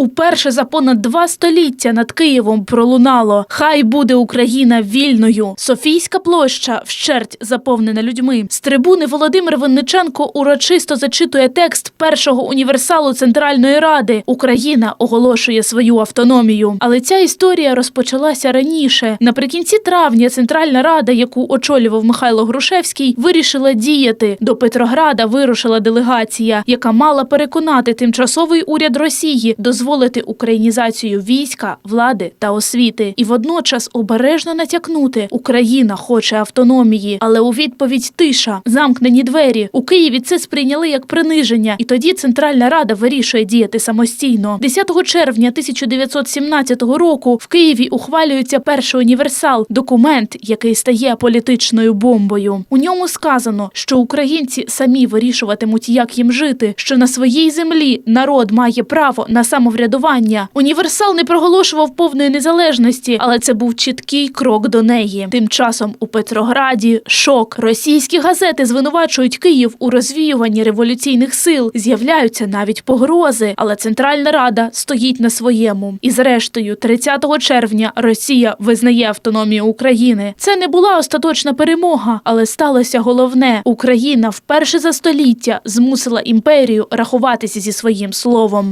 Уперше за понад два століття над Києвом пролунало Хай буде Україна вільною. Софійська площа вщерть заповнена людьми. З трибуни Володимир Винниченко урочисто зачитує текст першого універсалу Центральної Ради. Україна оголошує свою автономію. Але ця історія розпочалася раніше. Наприкінці травня Центральна Рада, яку очолював Михайло Грушевський, вирішила діяти. До Петрограда вирушила делегація, яка мала переконати тимчасовий уряд Росії дозволити українізацію війська, влади та освіти, і водночас обережно натякнути Україна хоче автономії, але у відповідь тиша, замкнені двері. У Києві це сприйняли як приниження, і тоді Центральна Рада вирішує діяти самостійно. 10 червня 1917 року в Києві ухвалюється перший універсал, документ, який стає політичною бомбою. У ньому сказано, що українці самі вирішуватимуть, як їм жити, що на своїй землі народ має право на самоврядування. Універсал не проголошував повної незалежності, але це був чіткий крок до неї. Тим часом у Петрограді шок. Російські газети звинувачують Київ у розвіюванні революційних сил. З'являються навіть погрози, але Центральна Рада стоїть на своєму. І зрештою, 30 червня Росія визнає автономію України. Це не була остаточна перемога, але сталося головне: Україна вперше за століття змусила імперію рахуватися зі своїм словом.